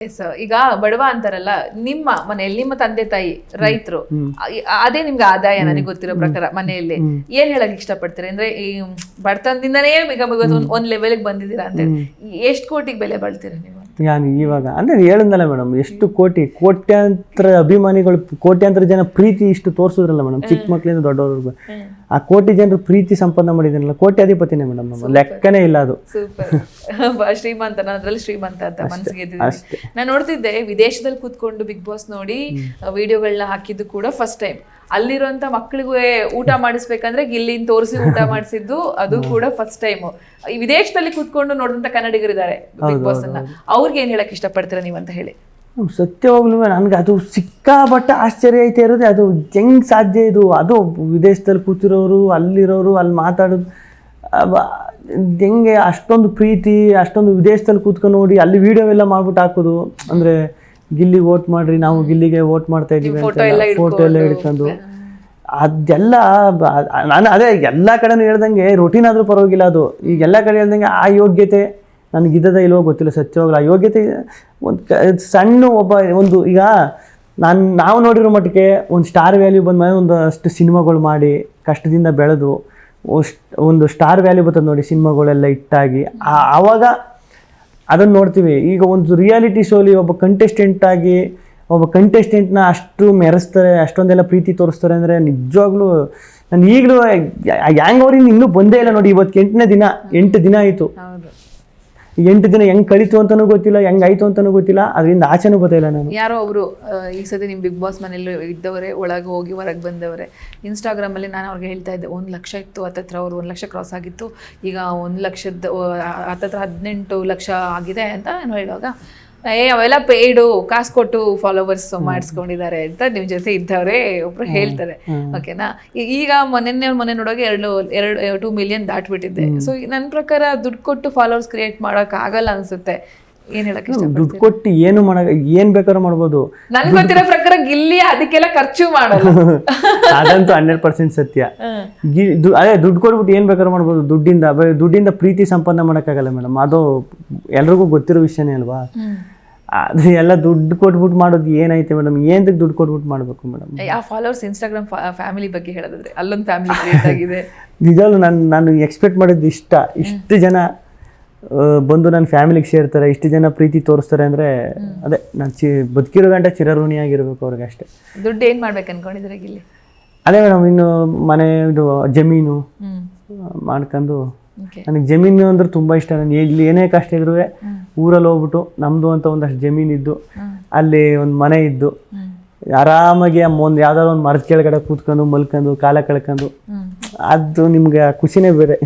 S ಈಗ ಬಡವ ಅಂತಾರಲ್ಲ ನಿಮ್ಮ ಮನೆಯಲ್ಲಿ ನಿಮ್ಮ ತಂದೆ ತಾಯಿ ರೈತರು ಅದೇ ನಿಮ್ಗೆ ಆದಾಯ ನನಗೆ ಗೊತ್ತಿರೋ ಪ್ರಕಾರ ಮನೆಯಲ್ಲಿ. ಏನ್ ಹೇಳಕ್ ಇಷ್ಟಪಡ್ತೀರಿ? ಅಂದ್ರೆ ಈ ಬಡತನದಿಂದನೇ ಈಗ ಒಂದ್- ಲೆವೆಲ್ಗೆ ಬಂದಿದ್ದೀರಾ ಅಂತ ಹೇಳಿ. ಎಷ್ಟ್ ಕೋಟಿಗೆ ಬೆಲೆ ಬಾಳ್ತೀರಾ ನೀವು? ನಾನು ಇವಾಗ ಅಂದ್ರೆ ಹೇಳಿದ್ನಲ್ಲ ಮೇಡಮ್ ಎಷ್ಟು ಕೋಟಿ ಕೋಟ್ಯಾಂತರ ಅಭಿಮಾನಿಗಳು ಕೋಟ್ಯಾಂತರ ಜನ ಪ್ರೀತಿ ಇಷ್ಟು ತೋರಿಸಿದ್ರಲ್ಲ ಮೇಡಮ್ ಚಿಕ್ಕ ಮಕ್ಳಿಂದ ದೊಡ್ಡವ್ರಿಗೂ ಆ ಕೋಟಿ ಜನರು ಪ್ರೀತಿ ಸಂಪನ್ನ ಮಾಡಿದನಲ್ಲ ಕೋಟ್ಯಾಧಿಪತಿನೇ ಮೇಡಮ್ ನಮ್ಮ ಲೆಕ್ಕನೇ ಇಲ್ಲ ಅದು. ಸೂಪರ್ ಶ್ರೀಮಂತ ನಾನು ಅದ್ರಲ್ಲಿ ಶ್ರೀಮಂತ ಅಂತ ಮನಸ್ಸಿಗೆ. ನಾನು ನೋಡ್ತಿದ್ದೆ ವಿದೇಶದಲ್ಲಿ ಕೂತ್ಕೊಂಡು ಬಿಗ್ ಬಾಸ್ ನೋಡಿ ವಿಡಿಯೋಗಳನ್ನ ಹಾಕಿದ್ದು ಕೂಡ ಫಸ್ಟ್ ಟೈಮ್ ಅಲ್ಲಿರುವಂತ ಮಕ್ಕಳಿಗೂ ಊಟ ಮಾಡಿಸ್ಬೇಕಂದ್ರೆ ಇಲ್ಲಿಂದ ತೋರಿಸಿ ಊಟ ಮಾಡಿಸಿದ್ದು ಅದು ಕೂಡ ಫಸ್ಟ್ ಟೈಮ್ ವಿದೇಶದಲ್ಲಿ ಕೂತ್ಕೊಂಡು ನೋಡಿದಂತ ಕನ್ನಡಿಗರಿದ್ದಾರೆ ಬಿಗ್ ಬಾಸ್ ಅನ್ನ. ಅವ್ರಿಗೆ ಏನ್ ಹೇಳಕ್ ಇಷ್ಟಪಡ್ತೀರಾ ನೀವು ಅಂತ ಹೇಳಿ? ಸತ್ಯವಾಗ್ಲೂ ನನಗೆ ಅದು ಸಿಕ್ಕಾಪಟ್ಟೆ ಆಶ್ಚರ್ಯ ಐತೆ ಇರೋದು ಅದು ಹೆಂಗ್ ಸಾಧ್ಯ ಇದು. ಅದು ವಿದೇಶದಲ್ಲಿ ಕೂತಿರೋರು ಅಲ್ಲಿರೋರು ಅಲ್ಲಿ ಮಾತಾಡೋದು ಹೆಂಗೆ ಅಷ್ಟೊಂದು ಪ್ರೀತಿ ಅಷ್ಟೊಂದು ವಿದೇಶದಲ್ಲಿ ಕೂತ್ಕೊಂಡು ನೋಡಿ ಅಲ್ಲಿ ವಿಡಿಯೋ ಎಲ್ಲ ಮಾಡ್ಬಿಟ್ಟು ಹಾಕೋದು. ಅಂದರೆ ಗಿಲ್ಲಿಗೆ ವೋಟ್ ಮಾಡ್ರಿ ನಾವು ಗಿಲ್ಲಿಗೆ ವೋಟ್ ಮಾಡ್ತಾ ಇದ್ದೀವಿ ಅಂತ ಫೋಟೋ ಎಲ್ಲ ಹಿಡ್ಕೊಂಡು ಅದೆಲ್ಲ ನಾನು ಅದೇ ಎಲ್ಲ ಕಡೆನೂ ಹೇಳ್ದಂಗೆ ರೊಟೀನ್ ಆದರೂ ಪರವಾಗಿಲ್ಲ ಅದು. ಈಗ ಎಲ್ಲ ಕಡೆ ಹೇಳ್ದಂಗೆ ಆ ಯೋಗ್ಯತೆ ನನಗೆ ಇದ್ದದ ಇಲ್ವೋ ಗೊತ್ತಿಲ್ಲ ಸತ್ಯವಾಗಲ್ಲ ಯೋಗ್ಯತೆ, ಒಂದು ಸಣ್ಣ ಒಬ್ಬ, ಒಂದು ಈಗ ನಾನು, ನಾವು ನೋಡಿರೋ ಮಟ್ಟಿಗೆ ಒಂದು ಸ್ಟಾರ್ ವ್ಯಾಲ್ಯೂ ಬಂದ ಮೇಲೆ ಒಂದು ಅಷ್ಟು ಸಿನಿಮಾಗಳು ಮಾಡಿ ಕಷ್ಟದಿಂದ ಬೆಳೆದು ಒಂದು ಸ್ಟಾರ್ ವ್ಯಾಲ್ಯೂ ಬರ್ತದೆ ನೋಡಿ ಸಿನಿಮಾಗಳೆಲ್ಲ ಇಟ್ಟಾಗಿ ಆವಾಗ ಅದನ್ನು ನೋಡ್ತೀವಿ. ಈಗ ಒಂದು ರಿಯಾಲಿಟಿ ಶೋಲಿ ಒಬ್ಬ ಕಂಟೆಸ್ಟೆಂಟಾಗಿ ಒಬ್ಬ ಕಂಟೆಸ್ಟೆಂಟ್ನ ಅಷ್ಟು ಮೆರೆಸ್ತಾರೆ, ಅಷ್ಟೊಂದೆಲ್ಲ ಪ್ರೀತಿ ತೋರಿಸ್ತಾರೆ ಅಂದರೆ ನಿಜವಾಗ್ಲೂ ನಾನು ಈಗಲೂ ಹ್ಯಾಂಗ್ ಅವ್ರಿಂದ ಇನ್ನೂ ಬಂದೇ ಇಲ್ಲ ನೋಡಿ ಇವತ್ತು ಎಂಟನೇ ದಿನ, ಎಂಟು ದಿನ ಆಯಿತು. ಎಂಟು ದಿನ ಹೆಂಗ್ ಕಳಿತು ಅಂತಾನೂ ಗೊತ್ತಿಲ್ಲ, ಹೆಂಗ್ ಆಯ್ತು ಅಂತಾನೂ ಗೊತ್ತಿಲ್ಲ, ಅದರಿಂದ ಆಚೆನೂ ಗೊತ್ತಿಲ್ಲ ನಾನು. ಯಾರೋ ಅವರು ಈ ಸತಿ ನಿಮ್ ಬಿಗ್ ಬಾಸ್ ಮನೇಲಿ ಇದ್ದವರೇ, ಒಳಗೆ ಹೋಗಿ ಹೊರಗೆ ಬಂದವರೇ. ಇನ್ಸ್ಟಾಗ್ರಾಮ್ ಅಲ್ಲಿ ನಾನು ಅವ್ರಿಗೆ ಹೇಳ್ತಾ ಇದ್ದೆ, ಒಂದ್ ಲಕ್ಷ ಇತ್ತು ಹತ್ತತ್ರ ಅವ್ರು ಒಂದು ಲಕ್ಷ ಕ್ರಾಸ್ ಆಗಿತ್ತು, ಈಗ ಒಂದು ಲಕ್ಷದ ಹತ್ತತ್ರ ಹದಿನೆಂಟು ಲಕ್ಷ ಆಗಿದೆ ಅಂತ ನಾನು ಹೇಳುವಾಗ ಏ ಅವೆಲ್ಲ ಪೇಯ್ಡು ಕಾಸು ಕೊಟ್ಟು ಫಾಲೋವರ್ಸ್ ಮಾಡಿಸ್ಕೊಂಡಿದ್ದಾರೆ ಅಂತ ನಿಮ್ ಜೊತೆ ಇದ್ದವರೇ ಒಬ್ರು ಹೇಳ್ತಾರೆ. ಓಕೆನಾ ಈಗ ಮೊನ್ನೆ ಮೊನ್ನೆ ನೋಡೋಕೆ ಎರಡು ಎರಡು ಟೂ ಮಿಲಿಯನ್ ದಾಟ್ಬಿಟ್ಟಿದ್ದೆ. ಸೊ ನನ್ನ ಪ್ರಕಾರ ದುಡ್ಡು ಕೊಟ್ಟು ಫಾಲೋವರ್ಸ್ ಕ್ರಿಯೇಟ್ ಮಾಡೋಕೆ ಆಗಲ್ಲ ಅನ್ಸುತ್ತೆ. ಏನ್ ಹೇಳಕ್ಕೆ ದುಡ್ಡು ಕೊಟ್ಟು ಏನು ಮಾಡ ಏನ್ ಬೇಕಾದ್ರೂ ಮಾಡ್ಬೋದು. ನನ್ಗೆ ಗೊತ್ತಿರೋ ಪ್ರಕಾರ ಗಿಲ್ಲಿ ಅದಕ್ಕೆಲ್ಲ ಖರ್ಚು ಮಾಡಲ್ಲ. ಅದಂತೂ ಹಂಡ್ರೆಡ್ ಪರ್ಸೆಂಟ್ ಸತ್ಯ. ಅದೇ ದುಡ್ಡು ಕೊಟ್ಬಿಟ್ಟು ಏನ್ ಬೇಕಾದ್ರೂ ಮಾಡ್ಬೋದು. ದುಡ್ಡಿಂದ ದುಡ್ಡಿಂದ ಪ್ರೀತಿ ಸಂಪಾದನೆ ಮಾಡೋಕ್ಕಾಗಲ್ಲ ಮೇಡಮ್. ಅದು ಎಲ್ರಿಗೂ ಗೊತ್ತಿರೋ ವಿಷಯನೇ ಅಲ್ವಾ? ಅದು ಎಲ್ಲ ದುಡ್ಡು ಕೊಟ್ಬಿಟ್ಟು ಮಾಡೋದು ಏನೈತೆ ಮೇಡಮ್? ಏನಕ್ಕೆ ದುಡ್ಡು ಕೊಟ್ಬಿಟ್ಟು ಮಾಡಬೇಕು ಮೇಡಮ್? ಆ ಫಾಲೋವರ್ಸ್ ಇನ್ಸ್ಟಾಗ್ರಾಮ್ ಫ್ಯಾಮಿಲಿ ಬಗ್ಗೆ ಹೇಳೋದಾದ್ರೆ ಅಲ್ಲೊಂದು ಫ್ಯಾಮಿಲಿ ಕ್ರಿಯೇಟ್ ಆಗಿದೆ. ನಿಜವಾಗ್ಲೂ ನಾನು ನಾನು ಎಕ್ಸ್ಪೆಕ್ಟ್ ಮಾಡಿದ್ದು ಇಷ್ಟ. ಇಷ್ಟು ಜನ ಬಂದು ನನ್ನ ಫ್ಯಾಮಿಲಿಗೆ ಸೇರ್ತಾರೆ ಇಷ್ಟು ಜನ ಪ್ರೀತಿ ತೋರಿಸ್ತಾರೆ ಅಂದರೆ ಅದೇ ನಾನು ಚಿ ಬದುಕಿರೋ ಗಂಟ ಚಿರಋಣಿಯಾಗಿರ್ಬೇಕು ಅವ್ರಿಗೆ ಅಷ್ಟೇ. ದುಡ್ಡು ಏನು ಮಾಡ್ಬೇಕು ಅನ್ಕೊಂಡಿದ್ರೆ ಇಲ್ಲಿ? ಅದೇ ಮೇಡಮ್ ಇನ್ನು ಮನೆ ಇದು ಜಮೀನು ಮಾಡ್ಕೊಂಡು ನನಗೆ ಜಮೀನು ಅಂದ್ರೆ ತುಂಬ ಇಷ್ಟ. ನಾನು ಇಲ್ಲಿ ಏನೇ ಕಷ್ಟ ಇದ್ರೂ ಊರಲ್ಲಿ ಹೋಗ್ಬಿಟ್ಟು ನಮ್ಮದು ಅಂತ ಒಂದಷ್ಟು ಜಮೀನು ಇದ್ದು ಅಲ್ಲಿ ಒಂದು ಮನೆ ಇದ್ದು ಆರಾಮಾಗಿ ಒಂದು ಯಾವ್ದಾದ್ರು ಒಂದು ಮರದ ಕೆಳಗಡೆ ಕೂತ್ಕೊಂಡು ಮಲ್ಕೊಂಡು ಕಾಲ ಕಳ್ಕೊಂಡು ಅದು ನಿಮ್ಗೆ ಖುಷಿನೇ ಬೇರೆ.